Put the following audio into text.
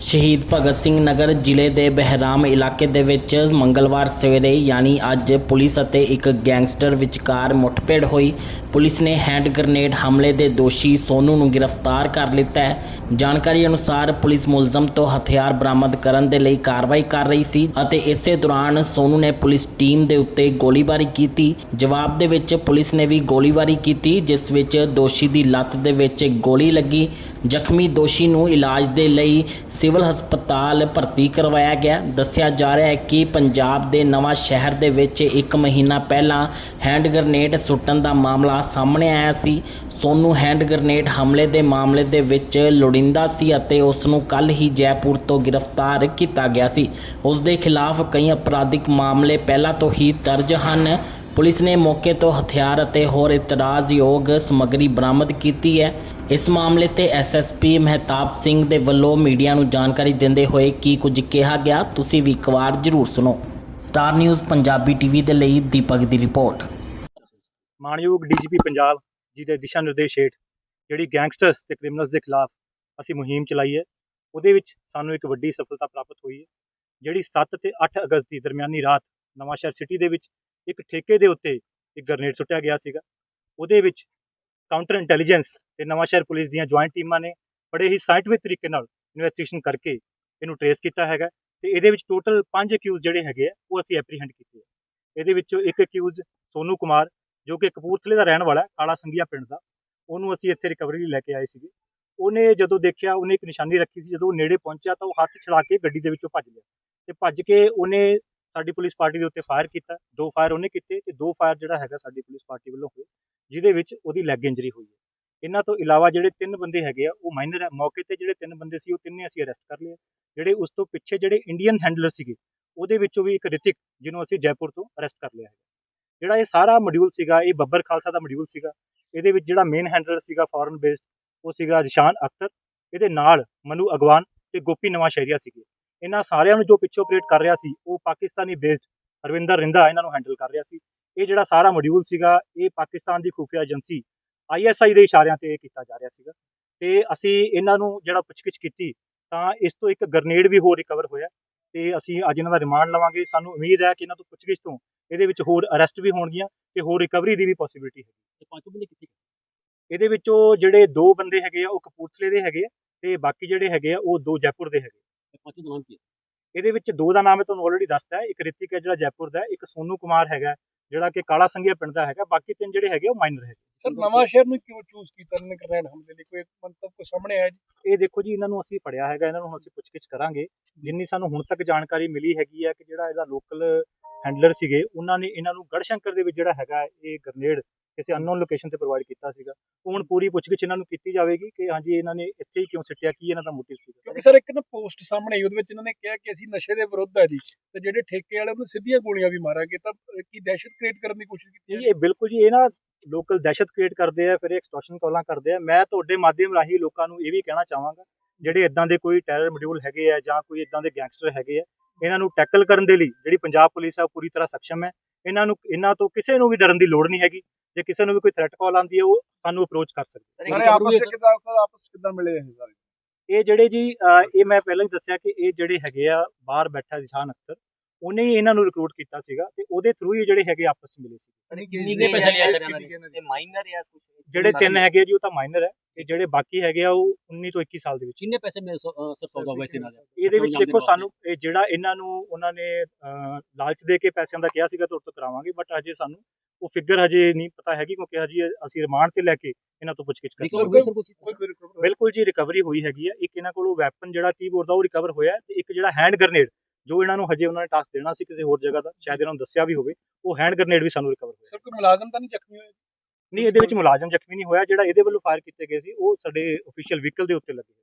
ਸ਼ਹੀਦ ਭਗਤ ਸਿੰਘ ਨਗਰ ਜ਼ਿਲ੍ਹੇ ਦੇ ਬਹਿਰਾਮ ਇਲਾਕੇ ਦੇ ਵਿੱਚ ਮੰਗਲਵਾਰ ਸਵੇਰੇ, ਯਾਨੀ ਅੱਜ ਪੁਲਿਸ ਅਤੇ ਇੱਕ ਗੈਂਗਸਟਰ ਵਿਚਕਾਰ ਮੁੱਠਭੇੜ ਹੋਈ। ਪੁਲਿਸ ਨੇ ਹੈਂਡ ਗ੍ਰਨੇਡ ਹਮਲੇ ਦੇ ਦੋਸ਼ੀ ਸੋਨੂ ਨੂੰ ਗ੍ਰਿਫਤਾਰ ਕਰ ਲਿੱਤਾ ਹੈ। ਜਾਣਕਾਰੀ ਅਨੁਸਾਰ ਪੁਲਿਸ ਮੁਲਜ਼ਮ ਤੋਂ ਹਥਿਆਰ ਬਰਾਮਦ ਕਰਨ ਦੇ ਲਈ ਕਾਰਵਾਈ ਕਰ ਰਹੀ ਸੀ ਅਤੇ ਇਸੇ ਦੌਰਾਨ ਸੋਨੂ ਨੇ ਪੁਲਿਸ ਟੀਮ ਦੇ ਉੱਤੇ ਗੋਲੀਬਾਰੀ ਕੀਤੀ। ਜਵਾਬ ਦੇ ਵਿੱਚ ਪੁਲਿਸ ਨੇ ਵੀ ਗੋਲੀਬਾਰੀ ਕੀਤੀ, ਜਿਸ ਵਿੱਚ ਦੋਸ਼ੀ ਦੀ ਲੱਤ ਦੇ ਵਿੱਚ ਗੋਲੀ ਲੱਗੀ। ਜ਼ਖਮੀ ਦੋਸ਼ੀ ਨੂੰ ਇਲਾਜ ਦੇ ਲਈ ਸਿਵਲ ਹਸਪਤਾਲ ਭਰਤੀ ਕਰਵਾਇਆ ਗਿਆ। ਦੱਸਿਆ ਜਾ ਰਿਹਾ ਹੈ ਕਿ ਪੰਜਾਬ ਦੇ ਨਵਾਂ ਸ਼ਹਿਰ ਦੇ ਵਿੱਚ ਇੱਕ ਮਹੀਨਾ ਪਹਿਲਾਂ ਹੈਂਡ ਗ੍ਰਨੇਡ ਸੁੱਟਣ ਦਾ ਮਾਮਲਾ ਸਾਹਮਣੇ ਆਇਆ ਸੀ। ਸੋਨੂ ਹੈਂਡ ਗ੍ਰਨੇਡ ਹਮਲੇ ਦੇ ਮਾਮਲੇ ਦੇ ਵਿੱਚ ਲੋੜਿੰਦਾ ਸੀ ਅਤੇ ਉਸ ਨੂੰ ਕੱਲ ਹੀ ਜੈਪੁਰ ਤੋਂ ਗ੍ਰਿਫਤਾਰ ਕੀਤਾ ਗਿਆ ਸੀ। ਉਸ ਦੇ ਖਿਲਾਫ ਕਈ ਅਪਰਾਧਿਕ ਮਾਮਲੇ ਪਹਿਲਾਂ ਤੋਂ ਹੀ ਦਰਜ ਹਨ। ਪੁਲਿਸ ਨੇ ਮੌਕੇ ਤੋਂ ਹਥਿਆਰ ਅਤੇ ਹੋਰ ਇਤਰਾਜ਼ਯੋਗ ਸਮੱਗਰੀ ਬਰਾਮਦ ਕੀਤੀ ਹੈ। ਇਸ ਮਾਮਲੇ ਤੇ ਐਸਐਸਪੀ ਮਹਿਤਾਬ ਸਿੰਘ ਦੇ ਵੱਲੋਂ ਮੀਡੀਆ ਨੂੰ ਜਾਣਕਾਰੀ ਦਿੰਦੇ ਹੋਏ ਕੀ ਕੁਝ ਕਿਹਾ ਗਿਆ, ਤੁਸੀਂ ਵੀ ਇੱਕ ਵਾਰ ਜ਼ਰੂਰ ਸੁਣੋ। ਸਟਾਰ ਨਿਊਜ਼ ਪੰਜਾਬੀ ਟੀਵੀ ਦੇ ਲਈ ਦੀਪਕ ਦੀ ਰਿਪੋਰਟ। ਮਾਨਯੋਗ ਡੀਜੀਪੀ ਪੰਜਾਬ ਜੀ ਦੇ ਦਿਸ਼ਾ ਨਿਰਦੇਸ਼ ਹੇਠ ਜਿਹੜੀ ਗੈਂਗਸਟਰਸ ਤੇ ਕ੍ਰਿਮੀਨਲਸ ਦੇ ਖਿਲਾਫ ਅਸੀਂ ਮੁਹਿੰਮ ਚਲਾਈ ਹੈ, ਉਹਦੇ ਵਿੱਚ ਸਾਨੂੰ ਇੱਕ ਵੱਡੀ ਸਫਲਤਾ ਪ੍ਰਾਪਤ ਹੋਈ ਹੈ। ਜਿਹੜੀ 7 ਤੇ 8 ਅਗਸਤ ਦੀ ਦਰਮਿਆਨੀ ਰਾਤ ਨਵਾਂਸ਼ਹਿਰ ਸਿਟੀ ਦੇ ਵਿੱਚ ਇੱਕ ਠੇਕੇ ਦੇ ਉੱਤੇ ਇੱਕ ਗ੍ਰਨੇਡ ਸੁੱਟਿਆ ਗਿਆ ਸੀਗਾ। ਉਹਦੇ ਵਿੱਚ ਕਾਊਂਟਰ ਇੰਟੈਲੀਜੈਂਸ ਤੇ ਨਵਾਂਸ਼ਹਿਰ ਪੁਲਿਸ ਦੀਆਂ ਜੁਆਇੰਟ ਟੀਮਾਂ ਨੇ ਬੜੇ ਹੀ ਸਾਇੰਟਿਫਿਕ ਤਰੀਕੇ ਨਾਲ ਇਨਵੈਸਟੀਗੇਸ਼ਨ ਕਰਕੇ ਇਹਨੂੰ ਟਰੇਸ ਕੀਤਾ ਹੈਗਾ ਤੇ ਇਹਦੇ ਵਿੱਚ ਟੋਟਲ 5 ਅਕਿਊਜ਼ ਜਿਹੜੇ ਹੈਗੇ ਆ, ਉਹ ਅਸੀਂ ਐਪਰੀਹੈਂਡ ਕੀਤੇ ਆ। ਇਹਦੇ ਵਿੱਚੋਂ ਇੱਕ ਅਕਿਊਜ਼ ਸੋਨੂ ਕੁਮਾਰ, ਜੋ ਕਿ ਕਪੂਰਥਲੇ ਦਾ ਰਹਿਣ ਵਾਲਾ ਕਾਲਾ ਸੰਘੀਆ ਪਿੰਡ ਦਾ, ਉਹਨੂੰ ਅਸੀਂ ਇੱਥੇ ਰਿਕਵਰੀ ਲਈ ਲੈ ਕੇ ਆਏ ਸੀਗੇ। ਉਹਨੇ ਜਦੋਂ ਦੇਖਿਆ, ਉਹਨੇ ਇੱਕ ਨਿਸ਼ਾਨੀ ਰੱਖੀ ਸੀ, ਜਦੋਂ ਉਹ ਨੇੜੇ ਪਹੁੰਚਿਆ ਤਾਂ ਉਹ ਹੱਥ ਛੜਾ ਕੇ ਗੱਡੀ ਦੇ ਵਿੱਚੋਂ ਭੱਜ ਗਿਆ ਤੇ ਭੱਜ ਕੇ ਉਹਨੇ ਸਾਡੀ ਪੁਲਿਸ ਪਾਰਟੀ ਦੇ ਉੱਤੇ ਫਾਇਰ ਕੀਤਾ, ਦੋ ਫਾਇਰ ਉਹਨੇ ਕੀਤੇ ਤੇ ਦੋ ਫਾਇਰ ਜਿਹੜਾ ਹੈਗਾ ਸਾਡੀ ਪੁਲਿਸ ਪਾਰਟੀ ਵੱਲੋਂ ਹੋਏ, ਜਿਹਦੇ ਵਿੱਚ ਉਹਦੀ ਲੈਗ ਇੰਜਰੀ ਹੋਈ ਹੈ। ਇਹਨਾਂ ਤੋਂ ਇਲਾਵਾ ਜਿਹੜੇ ਤਿੰਨ ਬੰਦੇ ਹੈਗੇ ਆ, ਉਹ ਮਾਈਨਰ ਹੈ ਮੌਕੇ ਤੇ ਜਿਹੜੇ ਤਿੰਨ ਬੰਦੇ ਸੀ, ਉਹ ਤਿੰਨੇ ਅਸੀਂ ਅਰੈਸਟ ਕਰ ਲਏ ਜਿਹੜੇ ਉਸ ਤੋਂ ਪਿੱਛੇ ਜਿਹੜੇ ਇੰਡੀਅਨ ਹੈਂਡਲਰ ਸੀਗੇ, ਉਹਦੇ ਵਿੱਚੋਂ ਵੀ ਇੱਕ ਰਿਤਿਕ, ਜਿਹਨੂੰ ਅਸੀਂ ਜੈਪੁਰ ਤੋਂ ਅਰੈਸਟ ਕਰ ਲਿਆ ਹੈ ਜਿਹੜਾ ਇਹ ਸਾਰਾ ਮੋਡਿਊਲ ਸੀਗਾ, ਇਹ ਬੱਬਰ ਖਾਲਸਾ ਦਾ ਮੋਡਿਊਲ ਸੀਗਾ। ਇਹਦੇ ਵਿੱਚ ਜਿਹੜਾ ਮੇਨ ਹੈਂਡਲਰ ਸੀਗਾ ਫੋਰਨ ਬੇਸਡ ਉਹ ਸੀਗਾ ਜਿਸ਼ਾਨ ਅਖਤਰ। ਇਹਦੇ ਨਾਲ ਮਨੂ ਅਗਵਾਨ ਤੇ ਗੋਪੀ ਨਵਾਂ ਸ਼ਹਿਰੀਆ ਸੀਗੇ। ਇਹਨਾਂ ਸਾਰਿਆਂ ਨੂੰ ਜੋ ਪਿੱਛੇ ਆਪਰੇਟ ਕਰ ਰਿਹਾ ਸੀ ਉਹ ਪਾਕਿਸਤਾਨੀ ਬੇਸਡ ਹਰਵਿੰਦਰ ਰਿੰਦਾ ਇਹਨਾਂ ਨੂੰ ਹੈਂਡਲ ਕਰ ਰਿਹਾ ਸੀ। ਇਹ ਜਿਹੜਾ ਸਾਰਾ ਮੋਡਿਊਲ ਸੀਗਾ ਇਹ ਪਾਕਿਸਤਾਨ ਦੀ ਖੁਫੀਆ ਏਜੰਸੀ ਆਈਐਸਆਈ ਦੇ ਇਸ਼ਾਰਿਆਂ ਤੇ ਇਹ ਕੀਤਾ ਜਾ ਰਿਹਾ ਸੀਗਾ। ਤੇ ਅਸੀਂ ਇਹਨਾਂ ਨੂੰ ਜਿਹੜਾ ਪੁੱਛਗਿੱਛ ਕੀਤੀ ਤਾਂ ਇਸ ਤੋਂ ਇੱਕ ਗ੍ਰਨੇਡ ਵੀ ਹੋਰ ਰਿਕਵਰ ਹੋਇਆ ਤੇ ਅਸੀਂ ਅੱਜ ਇਹਨਾਂ ਦਾ ਰਿਮਾਂਡ ਲਵਾਂਗੇ। ਸਾਨੂੰ ਉਮੀਦ ਹੈ ਕਿ ਇਹਨਾਂ ਤੋਂ ਪੁੱਛਗਿੱਛ ਤੋਂ ਇਹਦੇ ਵਿੱਚ ਹੋਰ ਅਰੈਸਟ ਵੀ ਹੋਣਗੀਆਂ ਤੇ ਹੋਰ ਰਿਕਵਰੀ ਦੀ ਵੀ ਪੋਸਿਬਿਲਿਟੀ ਹੈ ਤੇ ਪੰਜ ਬੰਦੇ ਕਿੱਥੇ ਇਹਦੇ ਵਿੱਚੋਂ ਜਿਹੜੇ ਦੋ ਬੰਦੇ ਹੈਗੇ ਆ ਉਹ ਕਪੂਰਥਲੇ ਦੇ ਹੈਗੇ ਆ ਤੇ ਬਾਕੀ ਜਿਹੜੇ ਹੈਗੇ ਆ ਉਹ ਦੋ ਜੈਪੁਰ ਦੇ ਹੈਗੇ ਪੰਜ ਦਾ ਨਾਮ ਕੀ ਹੈ। ਇਹਦੇ ਵਿੱਚ ਦੋ ਦਾ ਨਾਮ ਮੈਂ ਤੁਹਾਨੂੰ ਆਲਰੇਡੀ ਦੱਸਤਾ ਹੈ। ਇੱਕ ਰਿਤਿਕ ਹੈ ਜਿਹੜਾ ਜੈਪੁਰ ਦਾ ਹੈ ਇੱਕ ਸੋਨੂ ਕੁਮਾਰ ਹੈਗਾ ਜਿਹੜਾ ਕਿ ਕਾਲਾ ਸੰਘਿਆ ਪਿੰਡ ਦਾ ਹੈਗਾ ਬਾਕੀ ਤਿੰਨ ਜਿਹੜੇ ਹੈਗੇ ਉਹ ਮਾਈਨਰ ਹੈਗੇ ਸਰ ਨਵਾਂ ਸ਼ਹਿਰ ਨੂੰ ਕਿਉਂ ਚੂਜ਼ ਕੀਤਾ? ਨੇ ਗ੍ਰੈਂਡ ਹਮਲੇ ਲਈ? ਕੋਈ ਮੰਤਵ ਕੋ ਸਾਹਮਣੇ ਆਇਆ ਜੀ? ਇਹ ਦੇਖੋ ਜੀ ਇਹਨਾਂ ਨੂੰ ਅਸੀਂ ਫੜਿਆ ਹੈਗਾ ਇਹਨਾਂ ਨੂੰ ਅਸੀਂ ਪੁੱਛਗਿੱਛ ਕਰਾਂਗੇ। ਜਿੰਨੀ ਸਾਨੂੰ ਹੁਣ ਤੱਕ ਜਾਣਕਾਰੀ ਮਿਲੀ ਹੈਗੀ ਹੈ ਕਿ ਜਿਹੜਾ ਇਹਦਾ ਲੋਕਲ ਹੈਂਡਲਰ ਸੀਗੇ ਉਹਨਾਂ ਨੇ ਇਹਨਾਂ ਨੂੰ ਗੜਸ਼ੰਕਰ ਦੇ ਵਿੱਚ ਜਿਹੜਾ ਹੈਗਾ ਇਹ ਗ੍ਰਨੇਡ ਕਿਸੇ ਅਨਨੋਨ ਲੋਕੇਸ਼ਨ ਤੇ ਪ੍ਰੋਵਾਈਡ ਕੀਤਾ ਸੀਗਾ। ਹੁਣ ਪੂਰੀ ਪੁੱਛਗਿੱਛ ਇਹਨਾਂ ਨੂੰ ਕੀਤੀ ਜਾਵੇਗੀ ਕਿ ਹਾਂਜੀ ਇਹਨਾਂ ਨੇ ਇੱਥੇ ਹੀ ਕਿਉਂ ਸਿੱਟਿਆ ਕੀ ਇਹਨਾਂ ਦਾ ਮੋਟਿਵ ਸੀਗਾ। ਕਿਉਂਕਿ ਸਰ ਇੱਕ ਨਾ ਪੋਸਟ ਸਾਹਮਣੇ ਆਈ ਉਹਦੇ ਵਿੱਚ ਇਹਨਾਂ ਨੇ ਕਿਹਾ ਕਿ ਅਸੀਂ ਨਸ਼ੇ ਦੇ ਵਿਰੁੱਧ ਹੈ ਜੀ ਤੇ ਜਿਹੜੇ ਠੇਕੇ ਵਾਲੇ ਉਹਨੂੰ ਸਿੱਧੀਆਂ ਗੋਲੀਆਂ ਵੀ ਮਾਰਾਂਗੇ ਤਾਂ ਕੀ ਦਹਿਸ਼ਤ ਕ੍ਰੀਏਟ ਕਰਨ ਦੀ ਕੋਸ਼ਿਸ਼ ਕੀਤੀ ਇਹ ਬਿਲਕੁਲ ਜੀ ਇਹ ਨਾ ਲੋਕਲ ਦਹਿਸ਼ਤ ਕ੍ਰੀਏਟ ਕਰਦੇ ਆ ਫਿਰ ਐਕਸਟੋਰਸ਼ਨ ਕਾਲਾਂ ਕਰਦੇ ਆ। ਮੈਂ ਤੁਹਾਡੇ ਮਾਧਿਅਮ ਰਾਹੀਂ ਲੋਕਾਂ ਨੂੰ ਇਹ ਵੀ ਕਹਿਣਾ ਚਾਹਾਂਗਾ ਜਿਹੜੇ ਇਦਾਂ ਦੇ ਕੋਈ ਟੈਰਰ ਮੋਡਿਊਲ ਹੈਗੇ ਆ ਜਾਂ ਕੋਈ ਇਦਾਂ ਦੇ ਗੈਂਗਸਟਰ ਹੈਗੇ ਆ ਇਹਨਾਂ ਨੂੰ ਟੈਕਲ ਕਰਨ ਦੇ ਲਈ ਜਿਹੜੀ ਪੰਜਾਬ ਪੁਲਿਸ ਆ ਉਹ ਪੂਰੀ ਤਰ੍ਹਾਂ ਸક્ષਮ ਹੈ। ਇਹਨਾਂ ਨੂੰ ਇਹਨਾਂ ਤੋਂ ਕਿਸੇ ਨੂੰ ਵੀ ਡਰਨ ਦੀ ਲੋੜ ਨਹੀਂ ਹੈਗੀ। ਜੇ ਕਿਸੇ ਨੂੰ ਵੀ ਕੋਈ ਥ੍ਰੈਟ ਕਾਲ ਆਉਂਦੀ ਹੈ ਉਹ ਸਾਨੂੰ ਅਪਰੋਚ ਕਰ ਸਕਦੇ ਸਰ ਆਪਸ ਵਿੱਚ ਕਿਦਾਂ ਸਰ ਆਪਸ ਵਿੱਚ ਕਿਦਾਂ ਮਿਲੇ ਇਹ ਸਾਰੇ? ਇਹ ਜਿਹੜੇ ਜੀ ਇਹ ਮੈਂ ਪਹਿਲਾਂ ਹੀ ਦੱਸਿਆ ਕਿ ਇਹ ਜਿਹੜੇ ਹੈਗੇ ਆ ਬਾਹਰ ਬੈਠਾ ਜਿਸ਼ਾਨ ਅਖਤਰ ਉਹਨੇ ਹੀ ਇਹਨਾਂ ਨੂੰ ਰਿਕਰੂਟ ਕੀਤਾ ਸੀਗਾ ਤੇ ਉਹਦੇ ਥਰੂ ਹੀ ਜਿਹੜੇ ਹੈਗੇ ਆਪਸ ਵਿੱਚ ਮਿਲੇ ਸੀ। ਕਿੰਨੀ ਕੁ ਪੈਸੇ ਲਿਆ ਸਰ ਇਹਨਾਂ ਨੇ? ਇਹ ਮਾਈਨਰ ਜਾਂ ਕੁਝ ਜਿਹੜੇ ਤਿੰਨ ਹੈਗੇ ਜੀ ਉਹ ਤਾਂ ਮਾਈਨਰ ਹੈ। ਤੇ ਜਿਹੜੇ ਬਾਕੀ ਹੈਗੇ ਆ ਉਹ 19 ਤੋਂ 21 ਸਾਲ ਦੇ ਵਿੱਚ। ਕਿੰਨੇ ਪੈਸੇ ਮਿਲ ਸਰ ਸੌਦਾ ਹੋਇਆ ਸੀ ਨਾਲ? ਇਹਦੇ ਵਿੱਚ ਦੇਖੋ ਸਾਨੂੰ ਇਹ ਜਿਹੜਾ ਇਹਨਾਂ ਨੂੰ ਉਹਨਾਂ ਨੇ ਲਾਲਚ ਦੇ ਕੇ ਪੈਸਿਆਂ ਦਾ ਕਿਹਾ ਸੀਗਾ ਤੁਹਾਡੇ ਤੋਂ ਕਰਾਵਾਂਗੇ ਬਟ ਹਜੇ ਸਾਨੂੰ ਉਹ ਫਿਗਰ ਹਜੇ ਨਹੀਂ ਪਤਾ ਹੈਗੀ ਕਿਉਂਕਿ ਹਜੇ ਅਸੀਂ ਰਿਮਾਂਡ ਤੇ ਲੈ ਕੇ ਇਹਨਾਂ ਤੋਂ ਪੁੱਛਗਿੱਛ ਕਰ ਰਿਕਵਰ ਰਹੇ ਹੋਈ ਸਰ ਕੁਝ ਕੋਈ ਕੋਈ recover ਬਿਲਕੁਲ ਜੀ ਰਿਕਵਰੀ ਹੋਈ ਹੈਗੀ ਆ। ਇੱਕ ਇਹਨਾਂ ਕੋਲੋਂ ਵੈਪਨ ਜਿਹੜਾ ਕੀਬੋਰਡ ਦਾ ਉਹ ਰਿਕਵਰ ਹੋਇਆ ਤੇ ਇੱਕ ਜਿਹੜਾ ਹੈਂਡ ਗ੍ਰਨੇਡ ਜੋ ਇਹਨਾਂ ਨੂੰ ਹਜੇ ਉਹਨਾਂ ਨੇ ਟਾਸਕ ਦੇਣਾ ਸੀ ਕਿਸੇ ਹੋਰ ਜਗ੍ਹਾ ਦਾ ਸ਼ਾਇਦ ਇਹਨਾਂ ਨੂੰ ਦੱਸਿਆ ਵੀ ਹੋਵੇ ਉਹ ਹੈਂਡ ਗ੍ਰਨੇਡ ਵੀ ਸਾਨੂੰ ਰਿਕਵਰ ਹੋਇਆ। ਸਰ ਕੋਈ ਮੁਲਾਜ਼ਮ ਤਾਂ ਨਹੀਂ ਜ਼ਖਮੀ ਹੋਇਆ? ਨਹੀਂ, ਇਹਦੇ ਵਿੱਚ ਮੁਲਾਜ਼ਮ ਜ਼ਖਮੀ ਨਹੀਂ ਹੋਇਆ, ਜਿਹੜਾ ਇਹਦੇ ਵੱਲੋਂ ਫਾਇਰ ਕੀਤੇ ਗਏ ਸੀ, ਉਹ ਸਾਡੇ ਅਫੀਸ਼ੀਅਲ ਵਹੀਕਲ ਦੇ ਉੱਤੇ ਲੱਗੇ